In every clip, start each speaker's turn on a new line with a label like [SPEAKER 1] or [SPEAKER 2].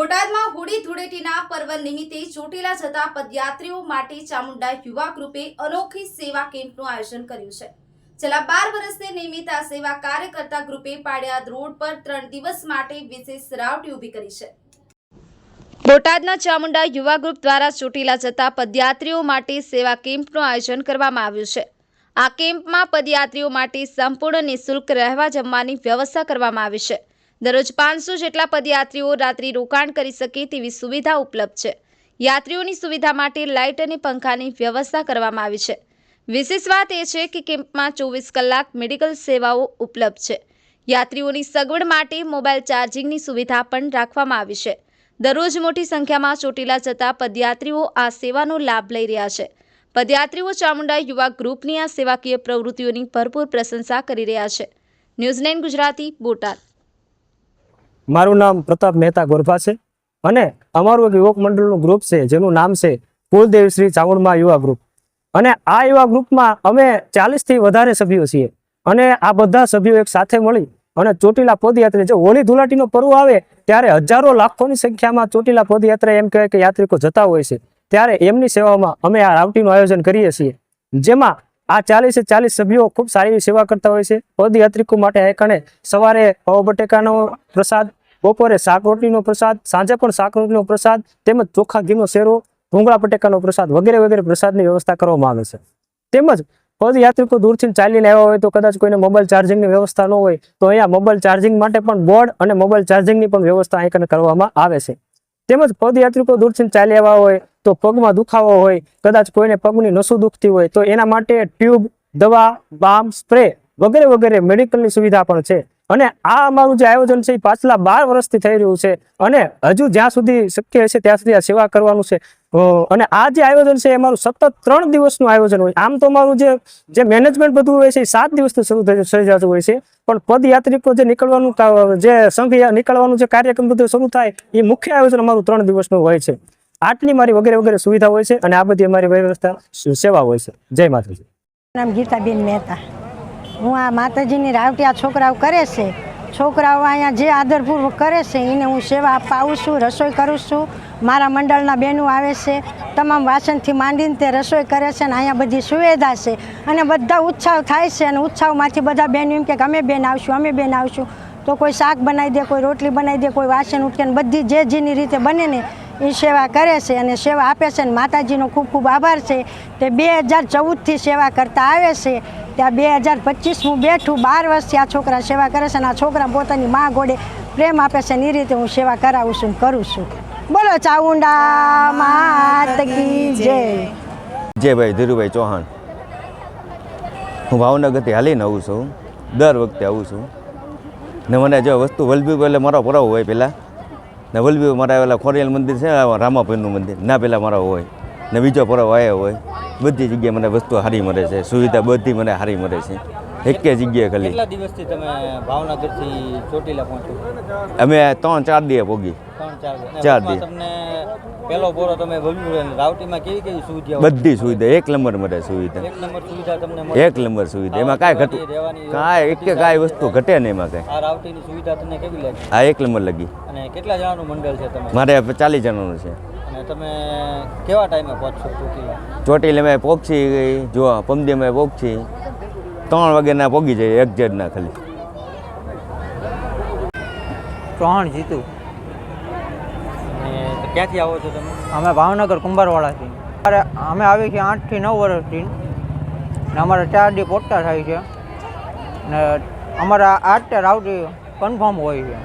[SPEAKER 1] બોટાદમાં હોળી ધૂળેટીના પર્વ નિમિત્તે ચોટીલા જતા પદયાત્રીઓ માટે ચામુંડા યુવા ગ્રુપે અનોખી સેવા કેમ્પનું આયોજન કર્યું છે. છેલ્લા બાર વર્ષથી નિયમિત આ સેવા કાર્યકર્તા ગ્રુપે પાડિયાદ રોડ પર ત્રણ દિવસ માટે વિશેષ રાવટી ઊભી કરી છે. બોટાદના ચામુંડા યુવા ગ્રુપ દ્વારા ચોટીલા જતા પદયાત્રીઓ માટે સેવા કેમ્પનું આયોજન કરવામાં આવ્યું છે. આ કેમ્પમાં પદયાત્રીઓ માટે સંપૂર્ણ નિઃશુલ્ક રહેવા જમવાની વ્યવસ્થા કરવામાં આવી છે. દરરોજ પાંચસો જેટલા પદયાત્રીઓ રાત્રિ રોકાણ કરી શકે તેવી સુવિધા ઉપલબ્ધ છે. યાત્રીઓની સુવિધા માટે લાઇટ અને પંખાની વ્યવસ્થા કરવામાં આવી છે. વિશેષ વાત એ છે કે કેમ્પમાં ચોવીસ કલાક મેડિકલ સેવાઓ ઉપલબ્ધ છે. યાત્રીઓની સગવડ માટે મોબાઈલ ચાર્જિંગની સુવિધા પણ રાખવામાં આવી છે. દરરોજ મોટી સંખ્યામાં ચોટીલા જતા પદયાત્રીઓ આ સેવાનો લાભ લઈ રહ્યા છે. પદયાત્રીઓ ચામુંડા યુવા ગ્રુપની આ સેવાકીય પ્રવૃત્તિઓની ભરપૂર પ્રશંસા કરી રહ્યા છે. News nine Gujarati, Botad.
[SPEAKER 2] મારું નામ પ્રતાપ મહેતા ગોરભા છે અને અમારું એક યુવક મંડળનું ગ્રુપ છે, જેનું નામ છે કુલદેવ શ્રી ચાવણમાં યુવા ગ્રુપ અને આ યુવા ગ્રુપમાં અમે ચાલીસથી વધારે સભ્યો છીએ. અને આ બધા સભ્યો એક સાથે મળી અને ચોટીલા પદયાત્રા જે હોળી ધુલાટીનો પર્વ આવે, ત્યારે હજારો લાખોની સંખ્યામાં ચોટીલા પદયાત્રા એમ કહેવાય કે યાત્રિકો જતા હોય છે. ત્યારે એમની સેવામાં અમે આ રાવટીનું આયોજન કરીએ છીએ. જેમાં આ ચાલીસે ચાલીસ સભ્યો ખૂબ સારી સેવા કરતા હોય છે. પદયાત્રિકો માટે એકણે સવારે પવ બટેકાનો પ્રસાદ બપોરે શાક રોટલીનો પ્રસાદ, સાંજે પણ શાક રોટલીનો પ્રસાદ, તેમજ ચોખા, ઘીનો શેરો ભૂંગળા પટેકાનો પ્રસાદ વગેરે વગેરે પ્રસાદની વ્યવસ્થા કરવામાં આવે છે. તેમજ પદયાત્રિકો દૂરથી ચાલીને આવ્યા હોય તો કદાચ કોઈને મોબાઈલ ચાર્જિંગની વ્યવસ્થા ન હોય તો અહીંયા મોબાઈલ ચાર્જિંગ માટે પણ બોર્ડ અને મોબાઈલ ચાર્જિંગની પણ વ્યવસ્થા અહીં કરવામાં આવે છે. તેમજ પદયાત્રિકો દૂરથી ચાલી આવ્યા હોય તો પગમાં દુખાવો હોય, કદાચ કોઈને પગની નસું દુખતી હોય તો એના માટે ટ્યુબ દવા બામ સ્પ્રે વગેરે વગેરે મેડિકલની સુવિધા પણ છે. અને આ અમારું જે આયોજન છે એ પાછલા બાર વર્ષથી થઈ રહ્યું છે અને હજુ જ્યાં સુધી શક્ય હશે ત્યાં સુધી આ સેવા કરવાનું છે. અને આ જે આયોજન છે એ અમારું સતત ત્રણ દિવસનું આયોજન હોય આમ તો અમારું જે મેનેજમેન્ટ બધું હોય છે એ સાત દિવસથી શરૂ થઈ જતું હોય છે. પણ પદયાત્રિકો જે નીકળવાનું જે સંઘ નીકળવાનું જે કાર્યક્રમ બધું શરૂ થાય એ મુખ્ય આયોજન અમારું ત્રણ દિવસનું હોય છે. આટલી મારી વગેરે વગેરે સુવિધા હોય છે અને આ બધી અમારી વ્યવસ્થા, સેવા હોય છે. જય માતાજી.
[SPEAKER 3] નામ ગીતાબેન મહેતા. હું આ માતાજીની રાવટી આ છોકરાઓ કરે છે. છોકરાઓ અહીંયા જે આદરપૂર્વક કરે છે, એને હું સેવા આપવા આવું છું, રસોઈ કરું છું. મારા મંડળના બહેનો આવે છે, તમામ વાસણથી માંડીને તે રસોઈ કરે છે અને અહીંયા બધી સુવિધા છે. અને બધા ઉત્સાહ થાય છે અને ઉત્સાહમાંથી બધા બહેનો એમ કે અમે બેન આવશું, અમે બેન આવશું. તો કોઈ શાક બનાવી દે, કોઈ રોટલી બનાવી દે, કોઈ વાસણ ઉઠકે બધી જે જેની રીતે બને ને એ સેવા કરે છે અને સેવા આપે છે અને માતાજીનો ખૂબ ખૂબ આભાર છે. તે બે હજાર ચૌદથી સેવા કરતા આવે છે. ત્યાં બે હજાર પચીસ હું બેઠું, બાર વર્ષથી આ છોકરા સેવા કરે છે અને આ છોકરા પોતાની મા ગોડે પ્રેમ આપે છે ને એ રીતે હું સેવા કરાવું છું કરું છું. બોલો ચાઉંડા, માત કી જય.
[SPEAKER 4] ભાઈ ધીરુભાઈ ચૌહાણ. હું ભાવનગરથી હાલીને આવું છું. દર વખતે આવું છું. ને મને જો વસ્તુ વલભી એટલે મારો પરાવ હોય પહેલાં ને વલભી મારા પેલા ખોરિયાલ મંદિર છે રામાભાઈનું મંદિર. ના પહેલાં મારા હોય. ને બીજો પર્વ આવ્યો હોય. બધી જગ્યાએ મને વસ્તુ સારી મળે છે. સુવિધા બધી મને સારી મળે છે. એકે જગ્યાએ ખાલી.
[SPEAKER 5] કેટલા દિવસથી તમે ભાવનગરથી ચોટીલા પહોંચો?
[SPEAKER 4] અમે ત્રણ ચાર દિવસ પોગી
[SPEAKER 5] ચાર દિવસ. તમને પેલો બોરો તમે વલ્લભી રાવટીમાં કેવી કેવી સુવિધા
[SPEAKER 4] બધી સુવિધા એક નંબર મળે સુવિધા.
[SPEAKER 5] એક નંબર સુવિધા તમને
[SPEAKER 4] એક નંબર સુવિધા. એમાં કાંઈ ઘટું કાંઈ એક કાંઈ વસ્તુ ઘટે નહીં એમાં કાંઈ.
[SPEAKER 5] આ રાવટીની સુવિધા તમને કેવી લાગી?
[SPEAKER 4] આ એક નંબર લગી.
[SPEAKER 5] અને કેટલા જણાનું મંડળ છે તમે?
[SPEAKER 4] મારે ચાલીસ જણાનું છે.
[SPEAKER 5] અને તમે કેવા ટાઈમે પહોંચશો ચોટીલા?
[SPEAKER 4] ચોટીલે મેં પહોંચી ગઈ જો પમદી મેં પોગછી ત્રણ વાગ્યાના પોગી જાય એક જેડના ખાલી.
[SPEAKER 6] ત્રણ જીતું.
[SPEAKER 5] ક્યાંથી આવો છો તમે?
[SPEAKER 6] અમે ભાવનગર કુંભારવાડાથી. અમારે અમે આવી છીએ આઠથી નવ વર્ષથી. ને અમારે ચાર દી પોટા થાય છે. ને અમારા આઠ તે રાવટી કન્ફર્મ હોય છે.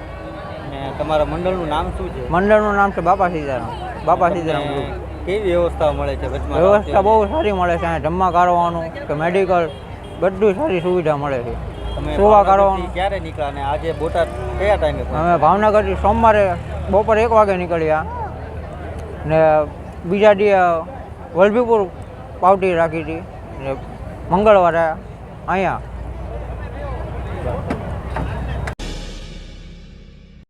[SPEAKER 5] ને તમારા મંડળનું નામ શું છે?
[SPEAKER 6] મંડળનું નામ છે બાપા સીતારામ. બાપા સીતારામ
[SPEAKER 5] કેવી વ્યવસ્થા મળે છે?
[SPEAKER 6] વ્યવસ્થા બહુ સારી મળે છે. અહીંયા જમવા કરવાનું કે મેડિકલ બધું સારી સુવિધા મળે છે. સુવા કરવાનું
[SPEAKER 5] ક્યારે નીકળ્યા ને આજે બોટાદ કયા ટાઈમે
[SPEAKER 6] અમે ભાવનગર સોમવારે બપોર એક વાગે નીકળ્યા. ને બીજા દી વલભીપુર પાવટી રાખી હતી. ને મંગળવારે અહીંયા.